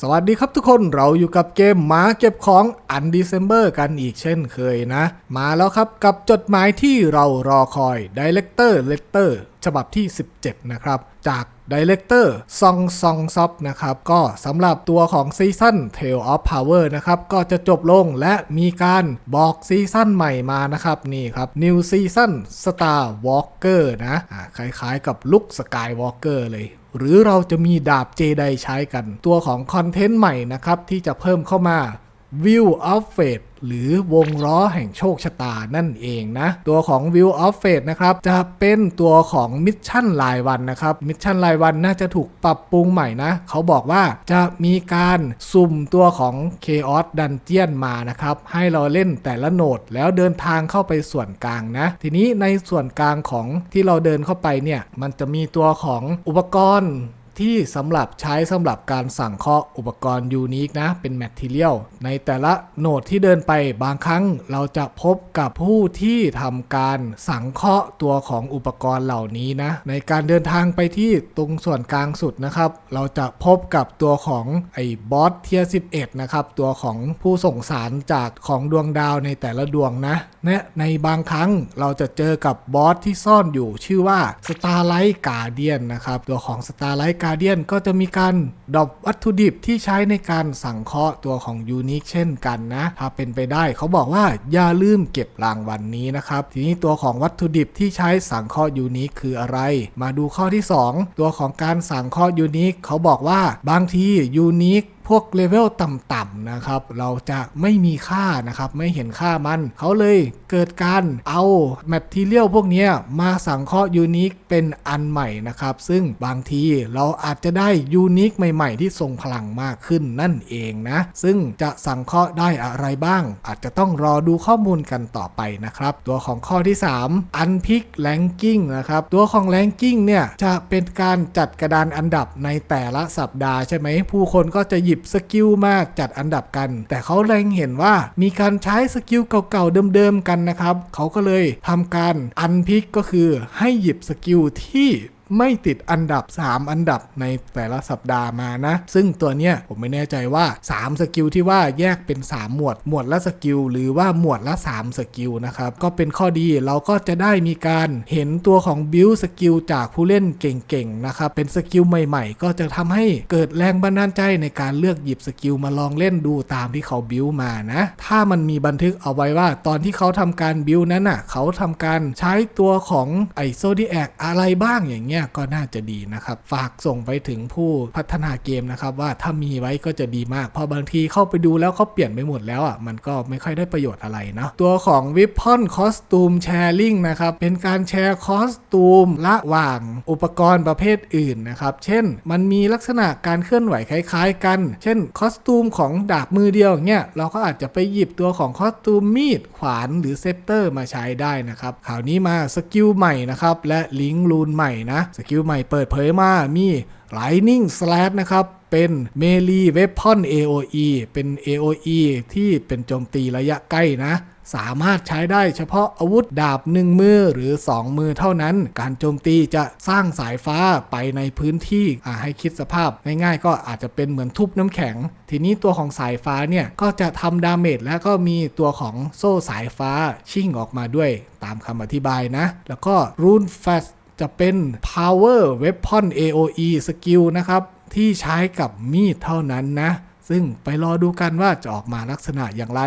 สวัสดีครับทุกคนเราอยู่กับเกมหมาเก็บของอัน d เ c ม b e r กันอีกเช่นเคยนะ มาแล้วครับกับจดหมายที่เรารอคอย Director Letter ฉบับที่ 17 นะครับ จาก Director ซองซองซอฟนะครับ ก็สำหรับตัวของซีซั่น Tale of Power นะครับ ก็จะจบลงและมีการบอกซีซั่นใหม่มานะครับ นี่ครับ New Season Star Walker นะอ่าคล้ายๆกับลุค Skywalker เลย หรือเราจะมีดาบเจไดใช้กัน ตัวของคอนเทนต์ใหม่นะครับที่จะเพิ่มเข้ามา View of Fate หรือวงล้อแห่งโชคชะตานั่นเองนะ ตัวของ View of Fate นะครับ จะเป็นตัวของมิชชั่นรายวันนะครับ มิชชั่นรายวันน่าจะถูกปรับปรุงใหม่นะ เขาบอกว่าจะมีการสุ่มตัวของ Chaos Dungeon มานะครับ ให้เราเล่นแต่ละโหนดแล้วเดินทางเข้าไปส่วนกลางนะ ทีนี้ในส่วนกลางของที่เราเดินเข้าไปเนี่ย มันจะมีตัวของอุปกรณ์ ที่สำหรับใช้สำหรับการสั่งเคราะห์อุปกรณ์ยูนิคนะ เป็นแมทเทียลในแต่ละโหนดที่เดินไปบางครั้งเราจะพบกับผู้ที่ทำการสังเคราะห์ตัวของอุปกรณ์เหล่านี้นะ ในการเดินทางไปที่ตรงส่วนกลางสุดนะครับ เราจะพบกับตัวของไอ้บอสเทีย11 นะครับ ตัวของผู้ส่งสารจากของดวงดาวในแต่ละดวงนะและในบางครั้งเราจะเจอกับบอสที่ซ่อนอยู่ชื่อว่า Starlight Guardian นะครับ ตัวของ Starlight Guardian ก็จะมีการดรอปวัตถุดิบที่ใช้ในการสังเคราะห์ตัวของยูนิคเช่นกันนะ ถ้าเป็นไปได้เขาบอกว่าอย่าลืมเก็บรางวัลนนี้นะครับ ทีนี้ตัวของวัตถุดิบที่ใช้สังเคราะห์ยูนิคคืออะไร มาดูข้อที่ 2 ตัวของการสังเคราะห์ยูนิคเขาบอกว่าบางทียูนิค พวกเลเวลต่ำๆนะครับ เราจะไม่มีค่านะครับ ไม่เห็นค่ามัน เขาเลยเกิดการเอาแมททีเรียลพวกนี้มาสังเคราะห์ยูนิคเป็นอันใหม่นะครับ ซึ่งบางทีเราอาจจะได้ยูนิคใหม่ ๆ ที่ทรงพลังมากขึ้นนั่นเองนะ ซึ่งจะสังเคราะห์ได้อะไรบ้าง อาจจะต้องรอดูข้อมูลกันต่อไปนะครับ ตัวของข้อที่ 3 อันพิกแลงกิ้งนะครับ ตัวของแลงกิ้งเนี่ยจะเป็นการจัดกระดานอันดับในแต่ละสัปดาห์ใช่ไหมผู้คนก็จะหยิบบสกิลมากจัดอันดับกัน แต่เขาแรงเห็นว่ามีการใช้สกิลเก่าๆเดิมๆกันนะครับ เขาก็เลยทำการอันพิกก็คือให้หยิบสกิลที่ ไม่ติดอันดับ 3 อันดับในแต่ละสัปดาห์มานะ ซึ่งตัวเนี้ยผมไม่แน่ใจว่า 3 สกิลที่ว่าแยกเป็น 3 หมวด หมวดละสกิลหรือว่าหมวดละ 3 สกิลนะครับ ก็เป็นข้อดีเราก็จะได้มีการเห็นตัวของบิลสกิลจากผู้เล่นเก่งๆนะครับ เป็นสกิลใหม่ๆ ก็จะทำให้เกิดแรงบันดาลใจในการเลือกหยิบสกิลมาลองเล่นดูตามที่เขาบิลมานะ ถ้ามันมีบันทึกเอาไว้ว่า ตอนที่เขาทำการบิลนั้นน่ะเขาทำการใช้ตัวของไอโซดีแอคอะไรบ้างอย่างเงี้ยก็น่าจะดีนะครับ ฝากส่งไปถึงผู้พัฒนาเกมนะครับ ว่าถ้ามีไว้ก็จะดีมาก เพอบางทีเข้าไปดูแล้วเขาเปลี่ยนไปหมดแล้วอะมันก็ไม่ค่อยได้ประโยชน์อะไรเนาะตัวของ w e a p o n Costume Sharing นะครับเป็นการแชร์คอสตูมระหว่างอุปกรณ์ประเภทอื่นนะครับเช่นมันมีลักษณะการเคลื่อนไหวคล้ายๆ กัน เช่นคอสตูมของดาบมือเดียวอย่เงี้ยเราก็อาจจะไปหยิบตัวของคอสตูมมีดขวานหรือเซปเตอร์มาใช้ได้นะครับข่าวนี้มาสกิลใหม่นะครับและลิงก์รูนใหม่นะสกิลใหม่เปิดเผยมามี Lightning Slash นะครับเป็น Melee Weapon AOE เป็น AOE ที่เป็นโจมตีระยะใกล้นะ สามารถใช้ได้เฉพาะอาวุธดาบ1มือหรือ 2 มือเท่านั้น การโจมตีจะสร้างสายฟ้าไปในพื้นที่ให้คิดสภาพ ง่ายๆก็อาจจะเป็นเหมือนทุบน้ำแข็ง ทีนี้ตัวของสายฟ้าเนี่ย ก็จะทำดาเมจแล้วก็มีตัวของโซ่สายฟ้าชิ่งออกมาด้วยตามคำอธิบายนะ แล้วก็ Rune Fast จะเป็น Power Weapon AOE Skill นะครับ ที่ใช้กับมีดเท่านั้นนะ ซึ่งไปรอดูกันว่าจะออกมาลักษณะอย่างไร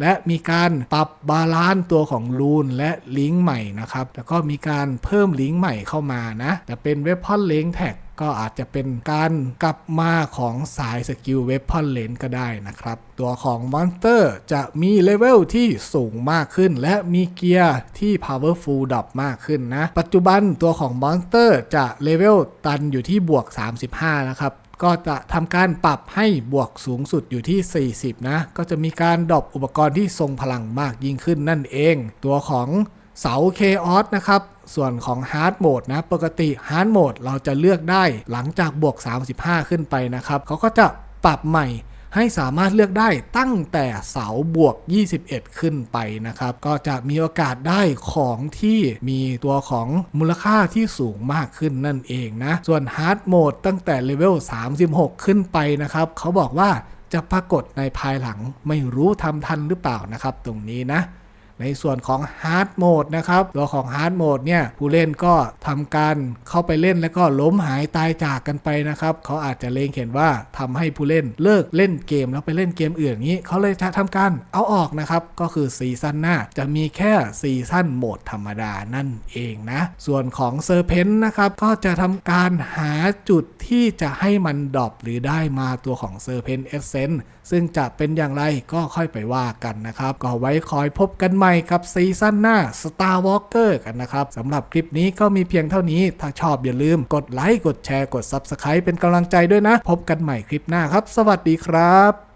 และมีการปรับบาลานซ์ตัวของรูนและลิงก์ใหม่นะครับ แล้วก็มีการเพิ่มลิงก์ใหม่เข้ามานะแต่เป็น Weapon Link Tag ก็ ก็อาจจะเป็นการกลับมาของสายสกิลเว p o n เลนก็ได้นะครับ ตัวของมอนสเตอร์จะมีเลเวลที่สูงมากขึ้น และมีเกียร์ที่ powerful ดรอปมากขึ้นนะ ปัจจุบันตัวของมอนสเตอร์จะเลเวลตันอยู่ที่บวก 35 นะครับก็จะทำการปรับให้บวกสูงสุดอยู่ที่ 40 นะ ก็จะมีการดรอปอุปกรณ์ที่ทรงพลังมากยิ่งขึ้นนั่นเอง ตัวของ เสา Chaos นะครับ ส่วนของ Hard Mode นะ ปกติ Hard Mode เราจะเลือกได้หลังจากบวก 35 ขึ้นไปนะครับ เขาก็จะปรับใหม่ให้สามารถเลือกได้ตั้งแต่เสาบวก 21 ขึ้นไปนะครับ ก็จะมีโอกาสได้ของที่มีตัวของมูลค่าที่สูงมากขึ้นนั่นเองนะ ส่วนฮาร์ดโหมดตั้งแต่เลเวล 36 ขึ้นไปนะครับ เขาบอกว่าจะปรากฏในภายหลังไม่รู้ทำทันหรือเปล่านะครับ ตรงนี้นะ ในส่วนของฮาร์ดโหมดนะครับตัวของฮาร์ดโหมดเนี่ยผู้เล่นก็ทำการเข้าไปเล่นแล้วก็ล้มหายตายจากกันไปนะครับเขาอาจจะเลงเห็นว่าทำให้ผู้เล่นเลิกเล่นเกมแล้วไปเล่นเกมอื่นนี้เขาเลยจะทำการเอาออกนะครับก็คือซีซั่นหน้าจะมีแค่ซีซั่นโหมดธรรมดานั่นเองนะ ส่วนของเซอร์เพนนะครับก็จะทำการหาจุดที่จะให้มันดรอปหรือได้มาตัวของเซอร์เพนเอเซนซึ่งจะเป็นอย่างไรก็ค่อยไปว่ากันนะครับก็ไว้คอยพบกันใหม่ม่กับซีซั่นหน้า Star Walker กันนะครับสำหรับคลิปนี้ก็มีเพียงเท่านี้ ถ้าชอบอย่าลืมกดไลค์ กดแชร์ กด Subscribe เป็นกำลังใจด้วยนะ พบกันใหม่คลิปหน้าครับ สวัสดีครับ